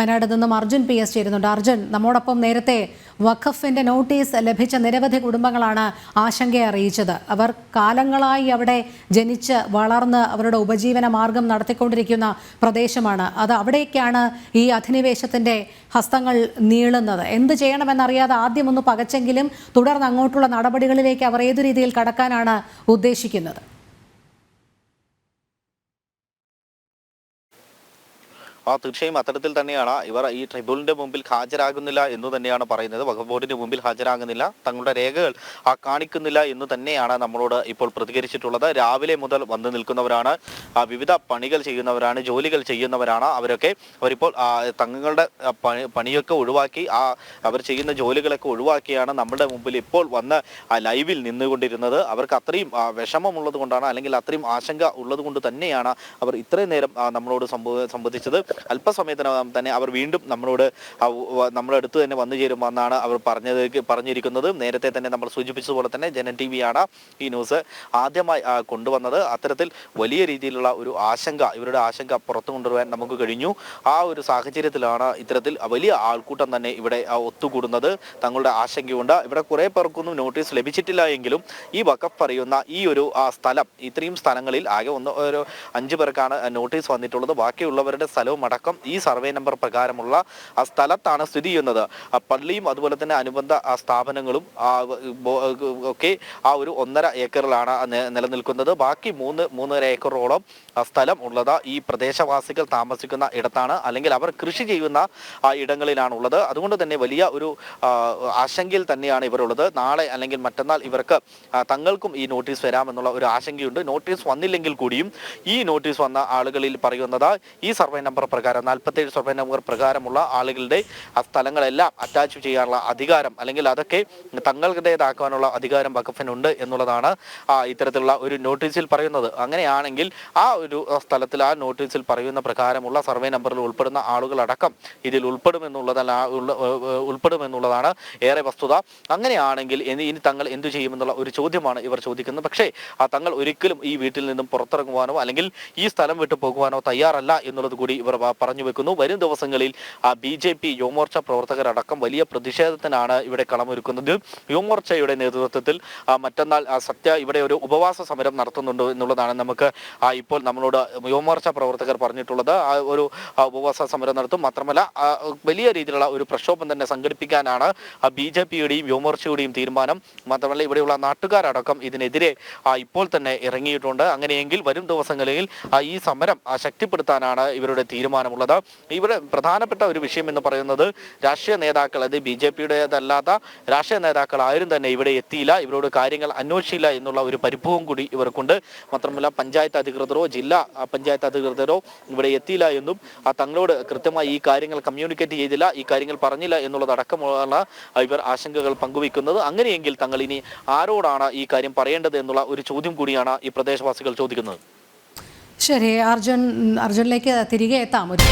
വയനാട് നിന്നും Arjun P S ചേരുന്നുണ്ട്. അർജുൻ നമ്മോടൊപ്പം നേരത്തെ വഖഫിന്റെ നോട്ടീസ് ലഭിച്ച നിരവധി കുടുംബങ്ങളാണ് ആശങ്ക അറിയിച്ചത്. അവർ കാലങ്ങളായി അവിടെ ജനിച്ച് വളർന്ന് അവരുടെ ഉപജീവന മാർഗം നടത്തിക്കൊണ്ടിരിക്കുന്ന പ്രദേശമാണ്. അത് അവിടേക്കാണ് ഈ അധിനിവേശത്തിന്റെ ഹസ്തങ്ങൾ നീളുന്നത്. എന്ത് ചെയ്യണമെന്നറിയാതെ ആദ്യം ഒന്ന് പകച്ചെങ്കിലും തുടർന്ന് അങ്ങോട്ടുള്ള നടപടികളിലേക്ക് അവർ ഏതു രീതിയിൽ കടക്കാനാണ് ഉദ്ദേശിക്കുന്നത്? ആ തീർച്ചയായും അത്തരത്തിൽ തന്നെയാണ്. ഇവർ ഈ ട്രിബ്യൂണലിന്റെ മുമ്പിൽ ഹാജരാകുന്നില്ല എന്ന് തന്നെയാണ് പറയുന്നത്. വഖഫ് ബോർഡിന്റെ മുമ്പിൽ ഹാജരാകുന്നില്ല. തങ്ങളുടെ രേഖകൾ ആ കാണിക്കുന്നില്ല എന്ന് തന്നെയാണ് നമ്മളോട് ഇപ്പോൾ പ്രതികരിച്ചിട്ടുള്ളത്. രാവിലെ മുതൽ വന്നു നിൽക്കുന്നവരാണ്. വിവിധ പണികൾ ചെയ്യുന്നവരാണ് ജോലികൾ ചെയ്യുന്നവരാണ്. അവരൊക്കെ അവരിപ്പോൾ തങ്ങളുടെ പണി പണിയൊക്കെ ഒഴിവാക്കി ആ അവർ ചെയ്യുന്ന ജോലികളൊക്കെ ഒഴിവാക്കിയാണ് നമ്മുടെ മുമ്പിൽ ഇപ്പോൾ വന്ന് ലൈവിൽ നിന്നുകൊണ്ടിരുന്നത്. അവർക്ക് അത്രയും വിഷമമുള്ളത് കൊണ്ടാണ് അല്ലെങ്കിൽ അത്രയും ആശങ്ക ഉള്ളത് കൊണ്ട് തന്നെയാണ് അവർ ഇത്രയും നേരം നമ്മളോട് സംബന്ധിച്ചത് അല്പസമയത്തിനകം തന്നെ അവർ വീണ്ടും നമ്മളോട് നമ്മളടുത്ത് തന്നെ വന്നു ചേരുമെന്നാണ് അവർ പറഞ്ഞത് പറഞ്ഞിരിക്കുന്നത്. നേരത്തെ തന്നെ നമ്മൾ സൂചിപ്പിച്ചതുപോലെ തന്നെ ജനൻ ടി വിയാണ് ഈ ന്യൂസ് ആദ്യമായി കൊണ്ടുവന്നത്. അത്തരത്തിൽ വലിയ രീതിയിലുള്ള ഒരു ആശങ്ക ഇവരുടെ ആശങ്ക പുറത്തു കൊണ്ടുവരാൻ നമുക്ക് കഴിഞ്ഞു. ആ ഒരു സാഹചര്യത്തിലാണ് ഇത്തരത്തിൽ വലിയ ആൾക്കൂട്ടം തന്നെ ഇവിടെ ഒത്തുകൂടുന്നത്. തങ്ങളുടെ ആശങ്കയുണ്ട്. ഇവിടെ കുറെ പേർക്കൊന്നും നോട്ടീസ് ലഭിച്ചിട്ടില്ല എങ്കിലും ഈ വക്കഫ് പറയുന്ന ഈ ഒരു സ്ഥലം ഇത്രയും സ്ഥലങ്ങളിൽ ആകെ ഒന്ന് ഒരു അഞ്ചു പേർക്കാണ് നോട്ടീസ് വന്നിട്ടുള്ളത്. ബാക്കിയുള്ളവരുടെ സ്ഥലവും അടക്കം ഈ സർവേ നമ്പർ പ്രകാരമുള്ള ആ സ്ഥലത്താണ് സ്ഥിതി ചെയ്യുന്നത്. പള്ളിയും അതുപോലെ തന്നെ അനുബന്ധ സ്ഥാപനങ്ങളും ഒക്കെ ആ ഒരു ഒന്നര ഏക്കറിലാണ് നിലനിൽക്കുന്നത്. ബാക്കി മൂന്ന് മൂന്നര ഏക്കറോളം സ്ഥലം ഉള്ളത് ഈ പ്രദേശവാസികൾ താമസിക്കുന്ന ഇടത്താണ്. അല്ലെങ്കിൽ അവർ കൃഷി ചെയ്യുന്ന ആ, ഇടങ്ങളിലാണ് ഉള്ളത് അതുകൊണ്ട് തന്നെ വലിയ ഒരു ആശങ്കയിൽ തന്നെയാണ് ഇവരുള്ളത്. നാളെ അല്ലെങ്കിൽ മറ്റന്നാൾ ഇവർക്ക് തങ്ങൾക്കും ഈ നോട്ടീസ് വരാമെന്നുള്ള ഒരു ആശങ്കയുണ്ട്. നോട്ടീസ് വന്നില്ലെങ്കിൽ കൂടിയും ഈ നോട്ടീസ് വന്ന ആളുകളിൽ പറയുന്നത് ഈ സർവേ നമ്പർ പ്രകാരം നാൽപ്പത്തേഴ് സർവേ നമ്പർ പ്രകാരമുള്ള ആളുകളുടെ ആ സ്ഥലങ്ങളെല്ലാം അറ്റാച്ച് ചെയ്യാനുള്ള അധികാരം അല്ലെങ്കിൽ അതൊക്കെ തങ്ങളുടേതാക്കാനുള്ള അധികാരം വഖഫിനുണ്ട് എന്നുള്ളതാണ് ഇത്തരത്തിലുള്ള ഒരു നോട്ടീസിൽ പറയുന്നത്. അങ്ങനെയാണെങ്കിൽ ആ ഒരു സ്ഥലത്തിൽ ആ നോട്ടീസിൽ പറയുന്ന പ്രകാരമുള്ള സർവേ നമ്പറിൽ ഉൾപ്പെടുന്ന ആളുകളടക്കം ഇതിൽ ഉൾപ്പെടുമെന്നുള്ളതല്ല ഉൾപ്പെടുമെന്നുള്ളതാണ് ഏറെ വസ്തുത. അങ്ങനെയാണെങ്കിൽ ഇനി ഇനി തങ്ങൾ എന്തു ചെയ്യുമെന്നുള്ള ഒരു ചോദ്യമാണ് ഇവർ ചോദിക്കുന്നത്. പക്ഷേ ആ തങ്ങൾ ഒരിക്കലും ഈ വീട്ടിൽ നിന്നും പുറത്തിറങ്ങുവാനോ അല്ലെങ്കിൽ ഈ സ്ഥലം വിട്ടു പോകുവാനോ തയ്യാറല്ല എന്നുള്ളത് കൂടി ഇവർ പറഞ്ഞു വെക്കുന്നു. വരും ദിവസങ്ങളിൽ ബി ജെ പി യുവമോർച്ച പ്രവർത്തകരടക്കം വലിയ പ്രതിഷേധത്തിനാണ് ഇവിടെ കളമൊരുക്കുന്നത്. യുവമോർച്ചയുടെ നേതൃത്വത്തിൽ മറ്റന്നാൾ സത്യ ഇവിടെ ഒരു ഉപവാസ സമരം നടത്തുന്നുണ്ട് എന്നുള്ളതാണ് നമുക്ക് ഇപ്പോൾ നമ്മളോട് യുവമോർച്ച പ്രവർത്തകർ പറഞ്ഞിട്ടുള്ളത്. ആ ഒരു ഉപവാസ സമരം നടത്തും. മാത്രമല്ല വലിയ രീതിയിലുള്ള ഒരു പ്രക്ഷോഭം തന്നെ സംഘടിപ്പിക്കാനാണ് ബി ജെ പിയുടെയും യുവമോർച്ചയുടെയും തീരുമാനം. മാത്രമല്ല ഇവിടെയുള്ള നാട്ടുകാരടക്കം ഇതിനെതിരെ ഇപ്പോൾ തന്നെ ഇറങ്ങിയിട്ടുണ്ട്. അങ്ങനെയെങ്കിൽ വരും ദിവസങ്ങളിൽ ഈ സമരം ശക്തിപ്പെടുത്താനാണ് ഇവരുടെ തീരുമാനമുള്ളത്. ഇവിടെ പ്രധാനപ്പെട്ട ഒരു വിഷയം എന്ന് പറയുന്നത് രാഷ്ട്രീയ നേതാക്കൾ അത് ബി ജെ പിയുടേതല്ലാത്ത രാഷ്ട്രീയ നേതാക്കൾ ആരും തന്നെ ഇവിടെ എത്തിയില്ല. ഇവരോട് കാര്യങ്ങൾ അന്വേഷിച്ചില്ല എന്നുള്ള ഒരു പരിഭവം കൂടി ഇവർക്കുണ്ട്. മാത്രമല്ല പഞ്ചായത്ത് അധികൃതരോ ജില്ലാ പഞ്ചായത്ത് അധികൃതരോ ഇവിടെ എത്തിയില്ല എന്നും ആ, തങ്ങളോട് കൃത്യമായി ഈ കാര്യങ്ങൾ കമ്മ്യൂണിക്കേറ്റ് ചെയ്തില്ല ഈ കാര്യങ്ങൾ പറഞ്ഞില്ല എന്നുള്ളതടക്കമുള്ള ഇവർ ആശങ്കകൾ പങ്കുവയ്ക്കുന്നത്. അങ്ങനെയെങ്കിൽ തങ്ങൾ ഇനി ആരോടാണ് ഈ കാര്യം പറയേണ്ടത് എന്നുള്ള ഒരു ചോദ്യം കൂടിയാണ് ഈ പ്രദേശവാസികൾ ചോദിക്കുന്നത്. ശരി അർജുൻ അർജുനിലേക്ക് തിരികെ എത്താം. ഒരു